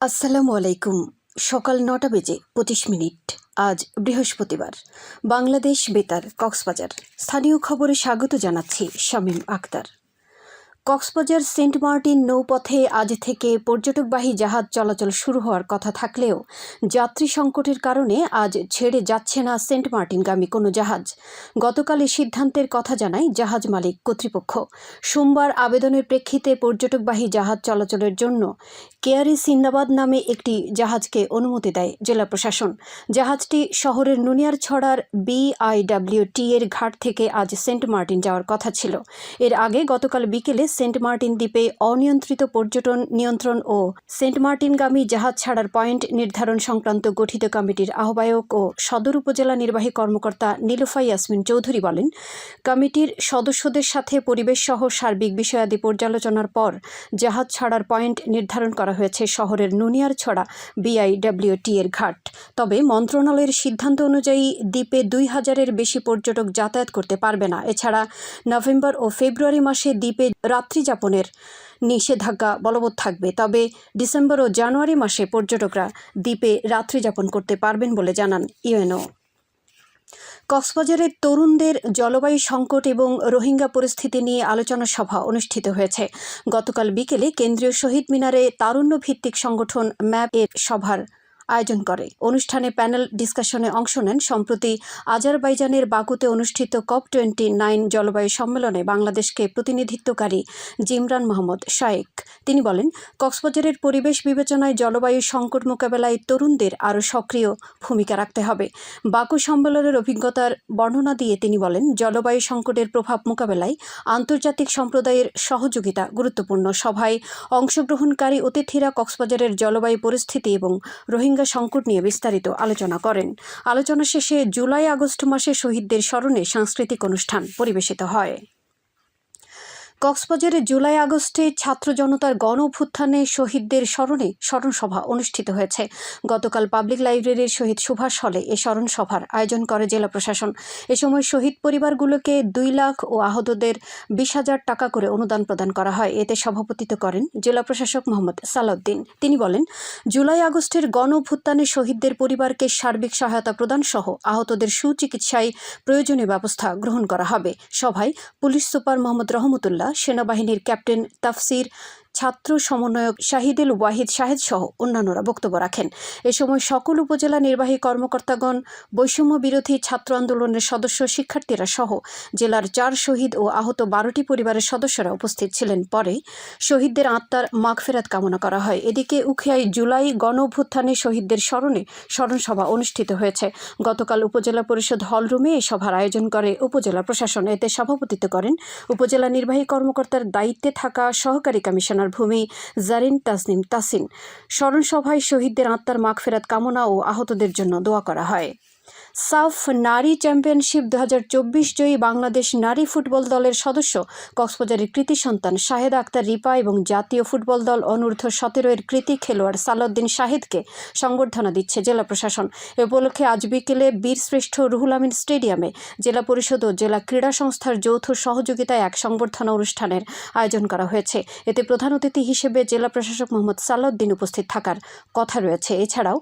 আসসালামু আলাইকুম। সকাল নটা বেজে পঁচিশ মিনিট। আজ বৃহস্পতিবার। বাংলাদেশ বেতার, কক্সবাজার। স্থানীয় খবরে স্বাগত জানাচ্ছি শামীম আক্তার। কক্সবাজার সেন্ট মার্টিন নৌপথে আজ থেকে পর্যটকবাহী জাহাজ চলাচল শুরু হওয়ার কথা থাকলেও যাত্রী সংকটের কারণে আজ ছেড়ে যাচ্ছে না সেন্ট মার্টিনগামী কোনো জাহাজ। গতকাল এই সিদ্ধান্তের কথা জানায় জাহাজ মালিক কর্তৃপক্ষ। সোমবার আবেদনের প্রেক্ষিতে পর্যটকবাহী জাহাজ চলাচলের জন্য কেয়ারি সিন্দাবাদ নামে একটি জাহাজকে অনুমতি দেয় জেলা প্রশাসন। জাহাজটি শহরের নুনিয়ারছড়ার বিআইডব্লিউটি এর ঘাট থেকে আজ সেন্ট মার্টিন যাওয়ার কথা ছিল। এর আগে গতকাল বিকেলে সেন্ট মার্টিন দ্বীপে অনিয়ন্ত্রিত পর্যটন নিয়ন্ত্রণ ও সেন্ট মার্টিনগামী জাহাজ ছাড়ার পয়েন্ট নির্ধারণ সংক্রান্ত গঠিত কমিটির আহ্বায়ক ও সদর উপজেলা নির্বাহী কর্মকর্তা নীলুফা ইয়াসমিন চৌধুরী বলেন, কমিটির সদস্যদের সাথে পরিবেশ সহ সার্বিক বিষয়াদি পর্যালোচনার পর জাহাজ ছাড়ার পয়েন্ট নির্ধারণ করা হয়েছে শহরের নুনিয়ার ছড়া বিআইডব্লিউটি এর ঘাট। তবে মন্ত্রণালয়ের সিদ্ধান্ত অনুযায়ী দ্বীপে দুই হাজারের বেশি পর্যটক যাতায়াত করতে পারবে না। এছাড়া নভেম্বর ও ফেব্রুয়ারি মাসে দ্বীপে রাত্রিযাপনের নিষেধাজ্ঞা বলবৎ থাকবে। তবে ডিসেম্বর ও জানুয়ারি মাসে পর্যটকরা দ্বীপে রাত্রিযাপন করতে পারবেন বলে জানান ইউএনও। কক্সবাজারের তরুণদের জলবায়ু সংকট এবং রোহিঙ্গা পরিস্থিতি নিয়ে আলোচনা সভা অনুষ্ঠিত হয়েছে। গতকাল বিকেলে কেন্দ্রীয় শহীদ মিনারে তারুণ্য ভিত্তিক সংগঠন ম্যাপ এর সভার আয়োজন করে। অনুষ্ঠানে প্যানেল ডিসকাশনে অংশ নেন সম্প্রতি আজারবাইজানের বাকুতে অনুষ্ঠিত কপ টোয়েন্টি নাইন জলবায়ু সম্মেলনে বাংলাদেশকে প্রতিনিধিত্বকারী জিমরান মোহাম্মদ শায়েক। তিনি বলেন, কক্সবাজারের পরিবেশ বিবেচনায় জলবায়ু সংকট মোকাবেলায় তরুণদের আরও সক্রিয় ভূমিকা রাখতে হবে। বাকু সম্মেলনের অভিজ্ঞতার বর্ণনা দিয়ে তিনি বলেন, জলবায়ু সংকটের প্রভাব মোকাবেলায় আন্তর্জাতিক সম্প্রদায়ের সহযোগিতা গুরুত্বপূর্ণ। সভায় অংশগ্রহণকারী অতিথিরা কক্সবাজারের জলবায়ু পরিস্থিতি এবং রোহিঙ্গা সংকট নিয়ে বিস্তারিত আলোচনা করেন। আলোচনা শেষে জুলাই আগস্ট মাসে শহীদদের স্মরণে সাংস্কৃতিক অনুষ্ঠান পরিবেশিত হয়। কক্সবাজারে জুলাই আগস্টে ছাত্র জনতার গণ অভ্যুত্থানে শহীদদের স্মরণে স্মরণ সভা অনুষ্ঠিত হয়েছে। গতকাল পাবলিক লাইব্রেরির শহীদ সুভাষ হলে এ স্মরণ সভার আয়োজন করে জেলা প্রশাসন। এ সময় শহীদ পরিবারগুলোকে দুই লাখ ও আহতদের বিশ হাজার টাকা করে অনুদান প্রদান করা হয়। এতে সভাপতিত্ব করেন জেলা প্রশাসক মোহাম্মদ সালাউদ্দিন। তিনি বলেন, জুলাই আগস্টের গণ অভ্যুত্থানে শহীদদের পরিবারকে সার্বিক সহায়তা প্রদান সহ আহতদের সুচিকিৎসায় প্রয়োজনীয় ব্যবস্থা গ্রহণ করা হবে। সভায় পুলিশ সুপার মোহাম্মদ রহমতুল্লাহ সেনাবাহিনীর ক্যাপ্টেন তাফসির ছাত্র সমন্বয়ক শাহিদুল ওয়াহিদ শাহেদ সহ অন্যান্যরা বক্তব্য রাখেন। এ সময় সকল উপজেলা নির্বাহী কর্মকর্তাগণ, বৈষম্য বিরোধী ছাত্র আন্দোলনের সদস্য, শিক্ষার্থীরা সহ জেলার চার শহীদ ও আহত বারোটি পরিবারের সদস্যরা উপস্থিত ছিলেন। পরে শহীদদের আত্মার মাগফেরাত কামনা করা হয়। এদিকে উখিয়ায় জুলাই গণ অভ্যুত্থানে শহীদদের স্মরণে স্মরণ সভা অনুষ্ঠিত হয়েছে। গতকাল উপজেলা পরিষদ হলরুমে এই সভার আয়োজন করে উপজেলা প্রশাসন। এতে সভাপতিত্ব করেন উপজেলা নির্বাহী কর্মকর্তার দায়িত্বে থাকা সহকারী কমিশনার ভূমি জারিন তাসনিম তাসিন স্মরণসভায় শহীদদের আত্মার মাগফেরাত কামনা ও আহতদের জন্য দোয়া করা হয়। সাফ নারী চ্যাম্পিয়নশিপ দু হাজার চব্বিশ জয়ী বাংলাদেশ নারী ফুটবল দলের সদস্য, কক্সবাজারের কৃতি সন্তান শাহেদ আক্তার রিপা এবং জাতীয় ফুটবল দল অনূর্ধ্ব সতেরো এর কৃতি খেলোয়াড় সালাউদ্দিন শাহেদকে সংবর্ধনা দিচ্ছে জেলা প্রশাসন। এ উপলক্ষে আজ বিকেলে বীরশ্রেষ্ঠ রুহুল আমিন স্টেডিয়ামে জেলা পরিষদ ও জেলা ক্রীড়া সংস্থার যৌথ সহযোগিতায় এক সংবর্ধনা অনুষ্ঠানের আয়োজন করা হয়েছে। এতে প্রধান অতিথি হিসেবে জেলা প্রশাসক মোহাম্মদ সালাউদ্দিন উপস্থিত থাকার কথা রয়েছে। এছাড়াও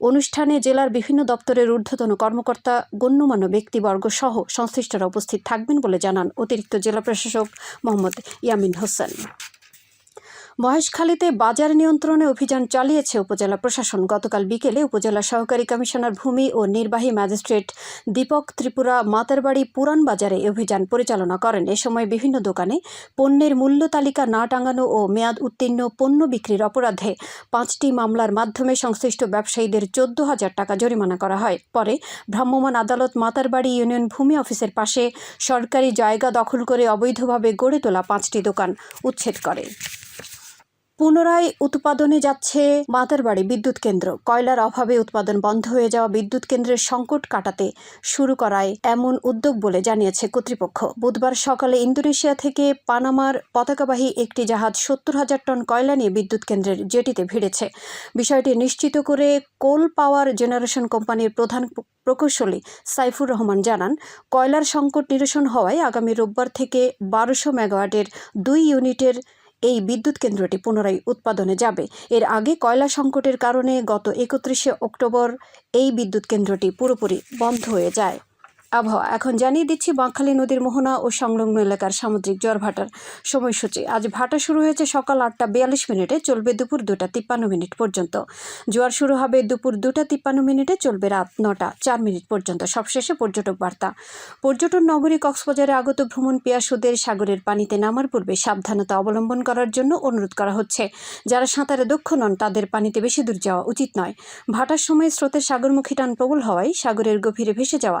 অনুষ্ঠানে জেলার বিভিন্ন দপ্তরের ঊর্ধ্বতন কর্মকর্তা, গণ্যমান্য ব্যক্তিবর্গ সহ সংশ্লিষ্টরা উপস্থিত থাকবেন বলে জানান অতিরিক্ত জেলা প্রশাসক মোহাম্মদ ইয়ামিন হোসেন। মহেশখালীতে বাজার নিয়ন্ত্রণে অভিযান চালিয়েছে উপজেলা প্রশাসন। গতকাল বিকেলে উপজেলা সহকারী কমিশনার ভূমি ও নির্বাহী ম্যাজিস্ট্রেট দীপক ত্রিপুরা মাতারবাড়ি পুরান বাজারে অভিযান পরিচালনা করেন। এ সময় বিভিন্ন দোকানে পণ্যের মূল্য তালিকা না টাঙানো ও মেয়াদ উত্তীর্ণ পণ্য বিক্রির অপরাধে পাঁচটি মামলার মাধ্যমে সংশ্লিষ্ট ব্যবসায়ীদের চোদ্দ হাজার টাকা জরিমানা করা হয়। পরে ভ্রাম্যমাণ আদালত মাতারবাড়ি ইউনিয়ন ভূমি অফিসের পাশে সরকারি জায়গা দখল করে অবৈধভাবে গড়ে তোলা পাঁচটি দোকান উচ্ছেদ করে। পুনরায় উৎপাদনে যাচ্ছে মাতারবাড়ি বিদ্যুৎ কেন্দ্র। কয়লার অভাবে উৎপাদন বন্ধ হয়ে যাওয়া বিদ্যুৎ কেন্দ্রের সংকট কাটাতে শুরু করায় এমন উদ্যোগ বলে জানিয়েছে কর্তৃপক্ষ। বুধবার সকালে ইন্দোনেশিয়া থেকে পানামার পতাকাবাহী একটি জাহাজ সত্তর হাজার টন কয়লা নিয়ে বিদ্যুৎ কেন্দ্রের জেটিতে ভিড়েছে। বিষয়টি নিশ্চিত করে কোল পাওয়ার জেনারেশন কোম্পানির প্রধান প্রকৌশলী সাইফুর রহমান জানান, কয়লার সংকট নিরসন হওয়ায় আগামী রোববার থেকে বারোশো মেগাওয়াটের দুই ইউনিটের এই বিদ্যুৎ কেন্দ্রটি পুনরায় উৎপাদনে যাবে। এর আগে কয়লা সংকটের কারণে গত একত্রিশে অক্টোবর এই বিদ্যুৎ কেন্দ্রটি পুরোপুরি বন্ধ হয়ে যায়। আবহাওয়া। এখন জানিয়ে দিচ্ছি, বাঁকখালী নদীর মোহনা ও সংলগ্ন এলাকার সামুদ্রিক জ্বর ভাটার সময়সূচি। আজ ভাটা শুরু হয়েছে সকাল আটটা বিয়াল্লিশ মিনিটে, চলবে দুপুর দুটা তিপ্পান্ন মিনিট পর্যন্ত। জোয়ার শুরু হবে দুপুর দুটা তিপ্পান্ন মিনিটে, চলবে রাত নটা চার মিনিট পর্যন্ত। সবশেষে পর্যটক বার্তা। পর্যটন নগরী কক্সবাজারে আগত ভ্রমণ পিয়াসুদের সাগরের পানিতে নামার পূর্বে সাবধানতা অবলম্বন করার জন্য অনুরোধ করা হচ্ছে। যারা সাঁতারে দক্ষ নন, তাদের পানিতে বেশি দূর যাওয়া উচিত নয়। ভাটার সময় স্রোতের সাগরমুখী টান প্রবল হওয়ায় সাগরের গভীরে ভেসে যাওয়া